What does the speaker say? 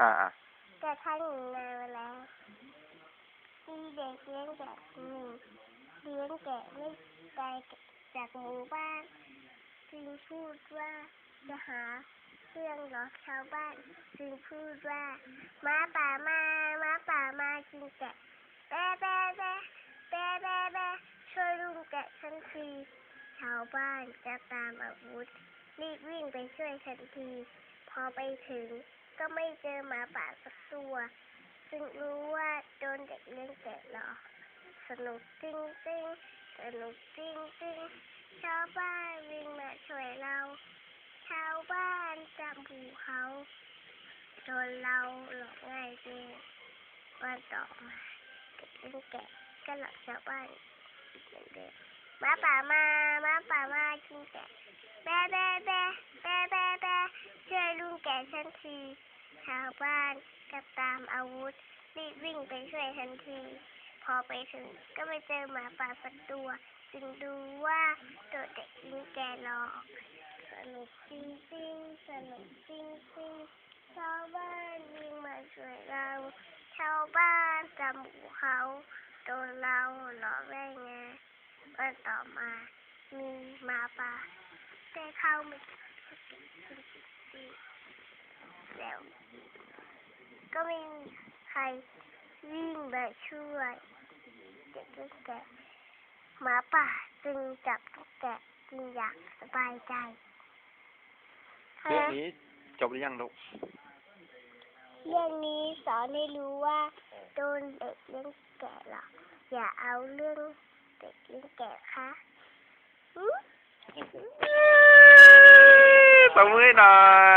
อ่าแต่ท่านหนึ่งนานมาแล้วมีเด็กเลี้ยงแกะหนึ่งเลี้ยงแกะไม่ไกลจากหมู่บ้านจึงพูดว่าจะหาเครื่องหลอกชาวบ้านจึงพูดว่าม้าป่ามาม้าป่ามากินแกะแบ๊แบ๊แบ๊แบ๊แบ๊แบ๊ช่วยลุงแกะทันทีชาวบ้านจะตามอาวุธรีบวิ่งไปช่วยทันที พอไปถึง ก็ไม่เจอหมาป่าสักตัว จึงรู้ว่าโดนเด็กเลี้ยงแกะหลอกสนุกจริงจริงสนุกจริงจริงชาวบ้านวิ่งมาช่วยเรา ชาวบ้านจำภูเขาโดนเราหลอกง่ายจริงวันต่อมาเด็กเลี้ยงแกะก็หลอกชาวบ้านอีกเหมือนเดิมหมาป่ามา แก่ฉันทีชาวบ้านก็ตามอาวุธ รีบวิ่งไปช่วยทันที พอไปถึงก็ไม่เจอหมาป่าสักตัว จึงดูว่าโดนเด็กลิงแกหลอกสนุกจริงจริงสนุกจริงจริงชาวบ้านวิ่งมาช่วยเราชาวบ้านจำหูเขาโดนเราหลอกได้ไงวันต่อมามีหมาป่าได้เข้ามาแล้ว ก็ไม่มีใครวิ่งมาช่วยเด็กตุ๊กแกะหมาป่าจึงจับตุ๊กแกะกินอย่างสบายใจเรื่องนี้จบหรือยังลูกเรื่องนี้สอนให้รู้ว่าโดนเด็กเลี้ยงแกะหรอกอย่าเอาเรื่องเด็กเลี้ยงแกะค่ะหืมตบมือให้หน่อย